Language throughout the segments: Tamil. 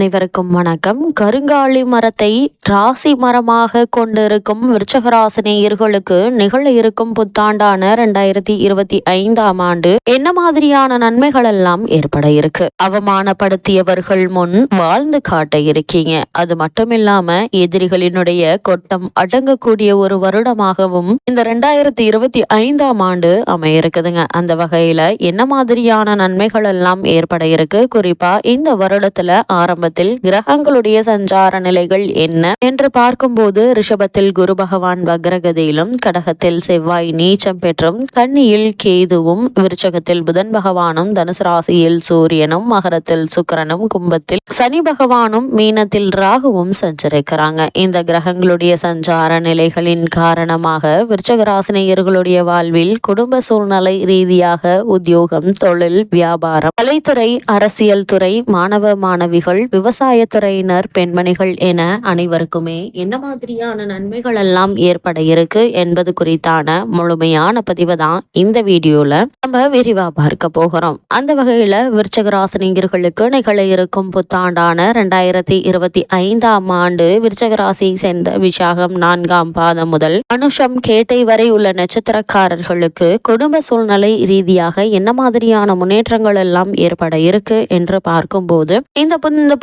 அனைவருக்கும் வணக்கம். கருங்காலி மரத்தை ராசி மரமாக கொண்டிருக்கும் விருச்சகராசினியர்களுக்கு நிகழ இருக்கும் புத்தாண்டான ரெண்டாயிரத்தி இருபத்தி ஐந்தாம் ஆண்டு என்ன மாதிரியான நன்மைகள் எல்லாம் ஏற்பட இருக்கு? அவமானப்படுத்தியவர்கள் முன் வாழ்ந்து காட்ட இருக்கீங்க. அது மட்டும் இல்லாம எதிரிகளினுடைய கொட்டம் அடங்கக்கூடிய ஒரு வருடமாகவும் இந்த ரெண்டாயிரத்தி இருபத்தி ஐந்தாம் ஆண்டு அமைய இருக்குதுங்க அந்த வகையில என்ன மாதிரியான நன்மைகள் எல்லாம் ஏற்பட இருக்கு? குறிப்பா இந்த வருடத்துல ஆரம்ப ரிஷபத்தில் கிரகங்களுடைய சஞ்சார நிலைகள் என்ன என்று பார்க்கும்போது ரிஷபத்தில் குரு பகவான் வக்ரகதியிலும் கடகத்தில் செவ்வாய் நீச்சம் பெற்றும் கன்னியில் கேதுவும் விருச்சகத்தில் புதன் பகவானும் தனுசு ராசியில் சூரியனும் மகரத்தில் சுக்கரனும் கும்பத்தில் சனி பகவானும் மீனத்தில் ராகுவும் சஞ்சரிக்கிறாங்க. இந்த கிரகங்களுடைய சஞ்சார நிலைகளின் காரணமாக விருச்சகராசினியர்களுடைய வாழ்வில் குடும்ப சூழ்நிலை ரீதியாக உத்தியோகம் தொழில் வியாபாரம் கலைத்துறை அரசியல் துறை மாணவ மாணவிகள் விவசாயத்துறையினர் பெண்மணிகள் என அனைவருக்குமே என்ன மாதிரியான நன்மைகள் எல்லாம் ஏற்பட இருக்கு என்பது குறித்தான முழுமையான பதிவு தான் இந்த வீடியோல நம்ம விரிவா பார்க்க போகிறோம். அந்த வகையில விருச்சகராசினியர்களுக்கு நிகழ இருக்கும் புத்தாண்டான ரெண்டாயிரத்தி இருபத்தி ஐந்தாம் ஆண்டு விருச்சகராசி சேர்ந்த விசாகம் நான்காம் பாதம் முதல் அனுஷம் கேட்டை வரை உள்ள நட்சத்திரக்காரர்களுக்கு குடும்ப சூழ்நிலை ரீதியாக என்ன மாதிரியான முன்னேற்றங்கள் எல்லாம் ஏற்பட இருக்கு என்று பார்க்கும்போது இந்த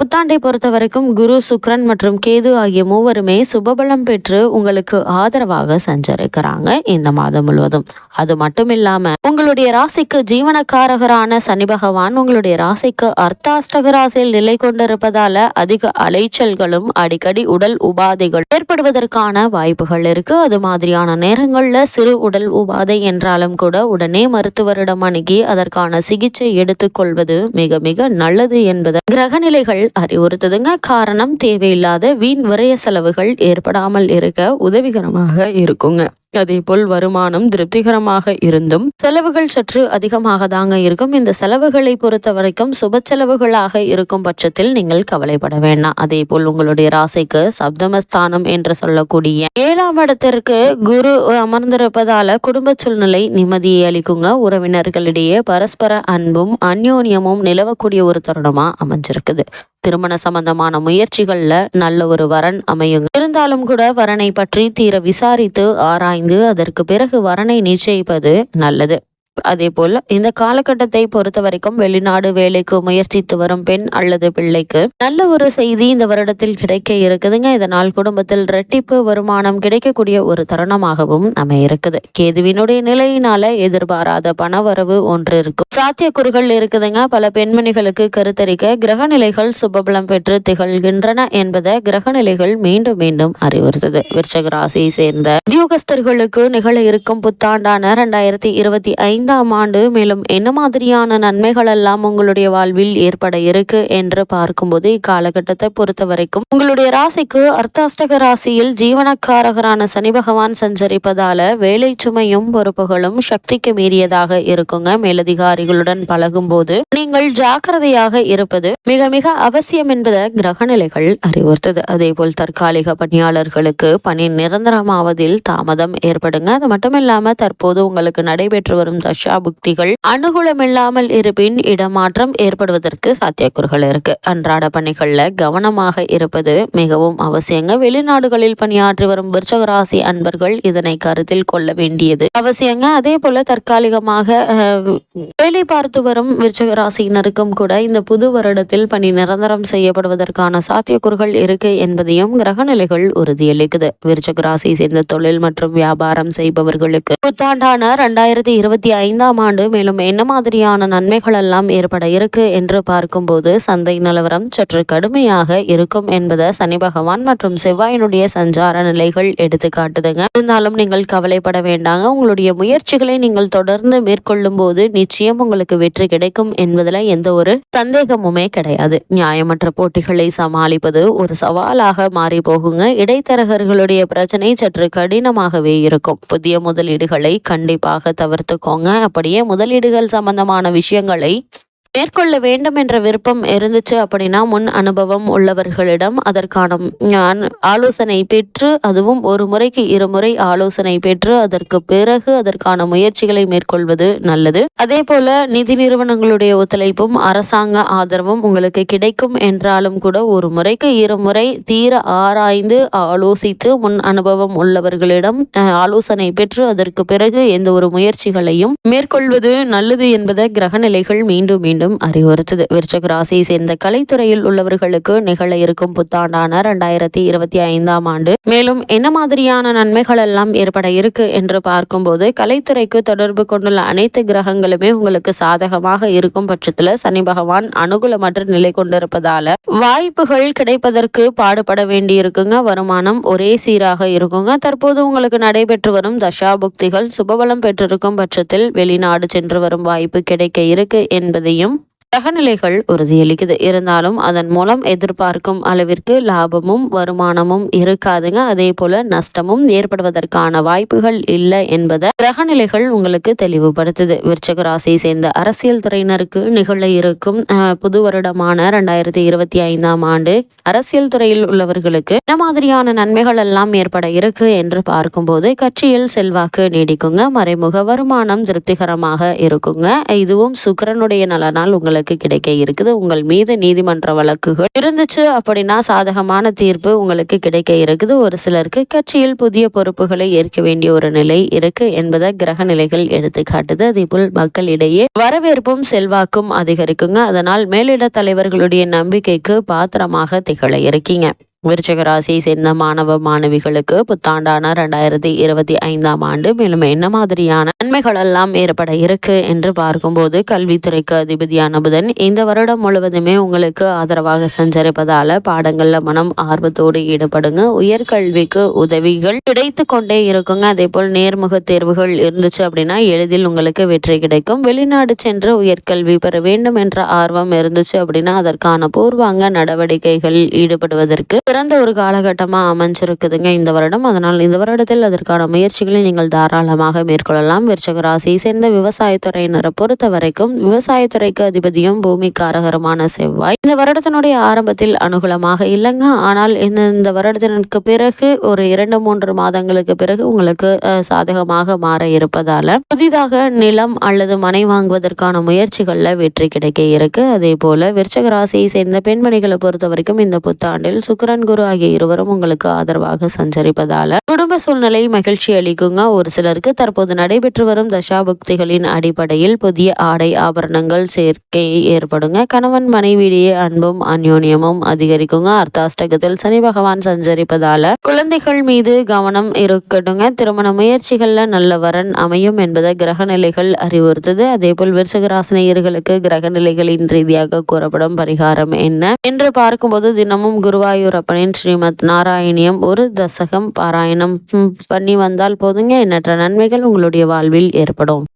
புத்தாண்டை பொறுத்த வரைக்கும் குரு சுக்ரன் மற்றும் கேது ஆகிய மூவருமே சுபபலம் பெற்று உங்களுக்கு ஆதரவாக சஞ்சரிக்கிறாங்க இந்த மாதம் முழுவதும். அது மட்டும் இல்லாம உங்களுடைய ராசிக்கு ஜீவனக்காரகரான சனி பகவான் உங்களுடைய ராசிக்கு அர்த்தாஷ்டக ராசியில் நிலை கொண்டிருப்பதால அதிக அலைச்சல்களும் அடிக்கடி உடல் உபாதைகள் ஏற்படுவதற்கான வாய்ப்புகள் இருக்கு. அது மாதிரியான நேரங்கள்ல சிறு உடல் உபாதை என்றாலும் கூட உடனே மருத்துவரிடம் அணுகி அதற்கான சிகிச்சை எடுத்துக்கொள்வது மிக மிக நல்லது என்பது. கிரகநிலைகள் அறிவுறுத்துதுங்க. காரணம் தேவையில்லாத வீண் விரய செலவுகள் ஏற்படாமல் இருக்க உதவிகரமாக இருக்குங்க. அதேபோல் வருமானம் திருப்திகரமாக இருந்தும் செலவுகள் சற்று அதிகமாக தாங்க இருக்கும். இந்த செலவுகளை பொறுத்த வரைக்கும் சுப செலவுகளாக இருக்கும் பட்சத்தில் நீங்கள் கவலைப்பட வேண்டாம். அதே போல் உங்களுடைய ராசிக்கு சப்தமஸ்தானம் என்று சொல்லக்கூடிய ஏழாம் இடத்திற்கு குரு அமர்ந்திருப்பதால குடும்ப சூழ்நிலை நிம்மதியை அளிக்குங்க. உறவினர்களிடையே பரஸ்பர அன்பும் அந்யோன்யமும் நிலவக்கூடிய ஒரு தருணமா அமைஞ்சிருக்குது. திருமண சம்பந்தமான முயற்சிகள்ல நல்ல ஒரு வரன் அமையுங்க. இருந்தாலும் கூட வரனை பற்றி தீர விசாரித்து ஆராய்ந்து அதற்கு பிறகு வரனை நிச்சயிப்பது நல்லது. அதே போல் இந்த காலகட்டத்தை பொறுத்த வரைக்கும் வெளிநாடு வேலைக்கு முயற்சித்து வரும் பெண் அல்லது பிள்ளைக்கு நல்ல ஒரு செய்தி இந்த வருடத்தில் கிடைக்க இருக்குதுங்க. இதனால் குடும்பத்தில் ரெட்டிப்பு வருமானம் கிடைக்கக்கூடிய ஒரு தருணமாகவும் அமைய இருக்குது கேதுவினுடைய நிலையினால எதிர்பாராத பணவரவு ஒன்று இருக்கும். சாத்தியக்கூறுகள் இருக்குதுங்க. பல பெண்மணிகளுக்கு கருத்தரிக்க கிரக நிலைகள் சுபபலம் பெற்று திகழ்கின்றன என்பதை கிரக நிலைகள் மீண்டும் மீண்டும் அறிவுறுத்தது. விருச்சக ராசியை சேர்ந்த உத்தியோகஸ்தர்களுக்கு நிகழ இருக்கும் புத்தாண்டான இரண்டாயிரத்தி இருபத்தி ஐந்து ஐந்தாம் ஆண்டு மேலும் என்ன மாதிரியான நன்மைகள் எல்லாம் உங்களுடைய வாழ்வில் ஏற்பட இருக்கு என்று பார்க்கும்போது இக்காலகட்டத்தை பொறுத்த வரைக்கும் உங்களுடைய ராசிக்கு அர்த்தாஷ்டக ராசியில் ஜீவனக்காரகரான சனி பகவான் சஞ்சரிப்பதால வேலை சுமையும் பொறுப்புகளும் சக்திக்கு மீறியதாக இருக்குங்க. மேலதிகாரிகளுடன் பழகும் போது நீங்கள் ஜாக்கிரதையாக இருப்பது மிக மிக அவசியம் என்பதை கிரகநிலைகள் அறிவுறுத்தது. அதே போல் தற்காலிக பணியாளர்களுக்கு பணி நிரந்தரமாவதில் தாமதம் ஏற்படுங்க. அது மட்டும் இல்லாமல் தற்போது உங்களுக்கு நடைபெற்று வரும் ரஷ்யா புக்திகள் அனுகூலமில்லாமல் இருப்பின் இடமாற்றம் ஏற்படுவதற்கு சாத்தியக்கூறுகள் இருக்கு. அன்றாட பணிகள்ல கவனமாக இருப்பது மிகவும் அவசியங்க. வெளிநாடுகளில் பணியாற்றி வரும் விருச்சகராசி அன்பர்கள் இதனை கருத்தில் கொள்ள வேண்டியது அவசியங்க. அதே போல தற்காலிகமாக வேலை பார்த்து வரும் விருச்சகராசியினருக்கும் கூட இந்த புது வருடத்தில் பணி நிரந்தரம் செய்யப்படுவதற்கான சாத்தியக்கூறுகள் இருக்கு என்பதையும் கிரகநிலைகள் உறுதியளிக்குது. விருச்சகராசி சேர்ந்த தொழில் மற்றும் வியாபாரம் செய்பவர்களுக்கு புத்தாண்டான இரண்டாயிரத்தி இருபத்தி ஐந்தாம் ஆண்டு மேலும் என்ன மாதிரியான நன்மைகள் எல்லாம் ஏற்பட இருக்கு என்று பார்க்கும்போது சந்தை நிலவரம் சற்று கடுமையாக இருக்கும் என்பதை சனி பகவான் மற்றும் செவ்வாயினுடைய சஞ்சார நிலைகள் எடுத்து காட்டுதுங்க. இருந்தாலும் நீங்கள் கவலைப்பட வேண்டாங்க. உங்களுடைய முயற்சிகளை நீங்கள் தொடர்ந்து மேற்கொள்ளும் போது நிச்சயம் உங்களுக்கு வெற்றி கிடைக்கும் என்பதில் எந்த ஒரு சந்தேகமுமே கிடையாது. நியாயமற்ற போட்டிகளை சமாளிப்பது ஒரு சவாலாக மாறி போகுங்க. இடைத்தரகர்களுடைய பிரச்சனை சற்று கடினமாகவே இருக்கும். புதிய முதலீடுகளை கண்டிப்பாக தவிர்த்துக்கோங்க. அப்படியே முதலீடுகள் சம்பந்தமான விஷயங்களை மேற்கொள்ள வேண்டும் என்ற விருப்பம் இருந்துச்சு அப்படின்னா முன் அனுபவம் உள்ளவர்களிடம் அதற்கான ஆலோசனை பெற்று அதுவும் ஒரு முறைக்கு இருமுறை ஆலோசனை பெற்று அதற்கு பிறகு அதற்கான முயற்சிகளை மேற்கொள்வது நல்லது. அதே போல நிதி நிறுவனங்களுடைய ஒத்துழைப்பும் அரசாங்க ஆதரவும் உங்களுக்கு கிடைக்கும் என்றாலும் கூட ஒரு முறைக்கு இருமுறை தீர ஆராய்ந்து ஆலோசித்து முன் அனுபவம் உள்ளவர்களிடம் ஆலோசனை பெற்று அதற்கு பிறகு எந்த ஒரு முயற்சிகளையும் மேற்கொள்வது நல்லது என்பதை கிரகநிலைகள் மீண்டும் மீண்டும் அறிவுறுத்தது. விருச்சக ராசியை சேர்ந்த கலைத்துறையில் உள்ளவர்களுக்கு நிகழ இருக்கும் புத்தாண்டான இரண்டாயிரத்தி இருபத்தி ஐந்தாம் ஆண்டு. மேலும் என்ன மாதிரியான நன்மைகள் எல்லாம் ஏற்பட இருக்கு என்று பார்க்கும்போது கலைத்துறைக்கு தொடர்பு கொண்டுள்ள அனைத்து கிரகங்களுமே உங்களுக்கு சாதகமாக இருக்கும் பட்சத்துல சனி பகவான் அனுகூலமற்ற நிலை கொண்டிருப்பதால வாய்ப்புகள் கிடைப்பதற்கு பாடுபட வேண்டியிருக்குங்க. வருமானம் ஒரே சீராக இருக்குங்க. தற்போது உங்களுக்கு நடைபெற்று வரும் தசாபுக்திகள் சுபபலம் பெற்றிருக்கும் பட்சத்தில் வெளிநாடு சென்று வரும் வாய்ப்பு கிடைக்க இருக்கு என்பதையும் தகநிலைகள் உறுதியளிக்குது. இருந்தாலும் அதன் மூலம் எதிர்பார்க்கும் அளவிற்கு லாபமும் வருமானமும் இருக்காதுங்க. அதே போல நஷ்டமும் ஏற்படுவதற்கான வாய்ப்புகள் இல்லை என்பதை கிரகநிலைகள் உங்களுக்கு தெளிவுபடுத்துது. விருச்சக ராசியை சேர்ந்த அரசியல் துறையினருக்கு நிகழ இருக்கும் புது வருடமான ரெண்டாயிரத்தி இருபத்தி ஐந்தாம் ஆண்டு அரசியல் துறையில் உள்ளவர்களுக்கு என்ன மாதிரியான நன்மைகள் எல்லாம் ஏற்பட இருக்கு என்று பார்க்கும்போது கட்சியில் செல்வாக்கு நீடிக்குங்க. மறைமுக வருமானம் திருப்திகரமாக இருக்குங்க. இதுவும் சுக்கரனுடைய நலனால் உங்களுக்கு வழக்கு கிடைக்க இருக்குது. உங்கள் மீது நீதிமன்ற வழக்குகள் இருந்துச்சு அப்படின்னா சாதகமான தீர்ப்பு உங்களுக்கு கிடைக்க இருக்குது. ஒரு சிலருக்கு கட்சியில் புதிய பொறுப்புகளை ஏற்க வேண்டிய ஒரு நிலை இருக்கு என்பதை கிரக நிலைகள் எடுத்து காட்டுது. அதே போல் மக்களிடையே வரவேற்பும் செல்வாக்கும் அதிகரிக்குங்க. அதனால் மேலிட தலைவர்களுடைய நம்பிக்கைக்கு பாத்திரமாக திகழ இருக்கீங்க. விருச்சக ராசியை சேர்ந்த மாணவ மாணவிகளுக்கு புத்தாண்டான ரெண்டாயிரத்தி இருபத்தி ஐந்தாம் ஆண்டு மேலும் என்ன மாதிரியான நன்மைகள் எல்லாம் ஏற்பட இருக்கு என்று பார்க்கும்போது கல்வித்துறைக்கு அதிபதியான புதன் இந்த வருடம் முழுவதுமே உங்களுக்கு ஆதரவாக சஞ்சரிப்பதால பாடங்கள்ல மனம் ஆர்வத்தோடு ஈடுபடுங்க. உயர்கல்விக்கு உதவிகள் கிடைத்து கொண்டே இருக்குங்க. அதே போல் நேர்முக தேர்வுகள் இருந்துச்சு அப்படின்னா எளிதில் உங்களுக்கு வெற்றி கிடைக்கும். வெளிநாடு சென்று உயர்கல்வி பெற வேண்டும் என்ற ஆர்வம் இருந்துச்சு அப்படின்னா அதற்கான பூர்வாங்க நடவடிக்கைகள் ஈடுபடுவதற்கு சிறந்த ஒரு காலகட்டமாக அமைஞ்சிருக்குதுங்க இந்த வருடம். அதனால் இந்த வருடத்தில் அதற்கான முயற்சிகளை நீங்கள் தாராளமாக மேற்கொள்ளலாம். விருச்சக ராசியை சேர்ந்த விவசாயத்துறையினரை பொறுத்த வரைக்கும் விவசாயத்துறைக்கு அதிபதியும் பூமிக்காரகரமான செவ்வாய். இந்த வருடத்தினுடைய ஆரம்பத்தில் அனுகூலமாக இல்லைங்க. ஆனால் இந்த இந்த வருடத்திற்கு பிறகு ஒரு இரண்டு மூன்று மாதங்களுக்கு பிறகு உங்களுக்கு சாதகமாக மாற இருப்பதால புதிதாக நிலம் அல்லது மனை வாங்குவதற்கான முயற்சிகளில் வெற்றி கிடைக்க இருக்கு. அதே போல விருச்சக ராசியை சேர்ந்த பெண்மணிகளை பொறுத்த வரைக்கும் இந்த புத்தாண்டில் சுக்கரன் குரு ஆகிய இருவரும் உங்களுக்கு ஆதரவாக சஞ்சரிப்பதால குடும்ப சூழ்நிலை மகிழ்ச்சி அளிக்குங்க. ஒரு சிலருக்கு தற்போது நடைபெற்று வரும் தசாபக்திகளின் அடிப்படையில் புதிய ஆடை ஆபரணங்கள் சேர்க்கை ஏற்படுங்க. கணவன் மனைவியிடையே அன்பும் அந்யோன்யமும் அதிகரிக்குங்க. அர்த்தாஷ்டகத்தில் சனி பகவான் சஞ்சரிப்பதால குழந்தைகள் மீது கவனம் இருக்கட்டுங்க. திருமண முயற்சிகள்ல நல்ல வரன் அமையும் என்பதை கிரக நிலைகள் அறிவுறுத்துது. அதே போல் விருசகராசனையர்களுக்கு கிரக நிலைகளின் ரீதியாக கூறப்படும் பரிகாரம் என்ன? என்று பார்க்கும்போது தினமும் குருவாயூரப்ப அப்பனின் ஸ்ரீமத் நாராயணியம் ஒரு தசகம் பாராயணம். பண்ணி வந்தால் போதுங்க. எண்ணற்ற நன்மைகள் உங்களுடைய வாழ்வில் ஏற்படும்.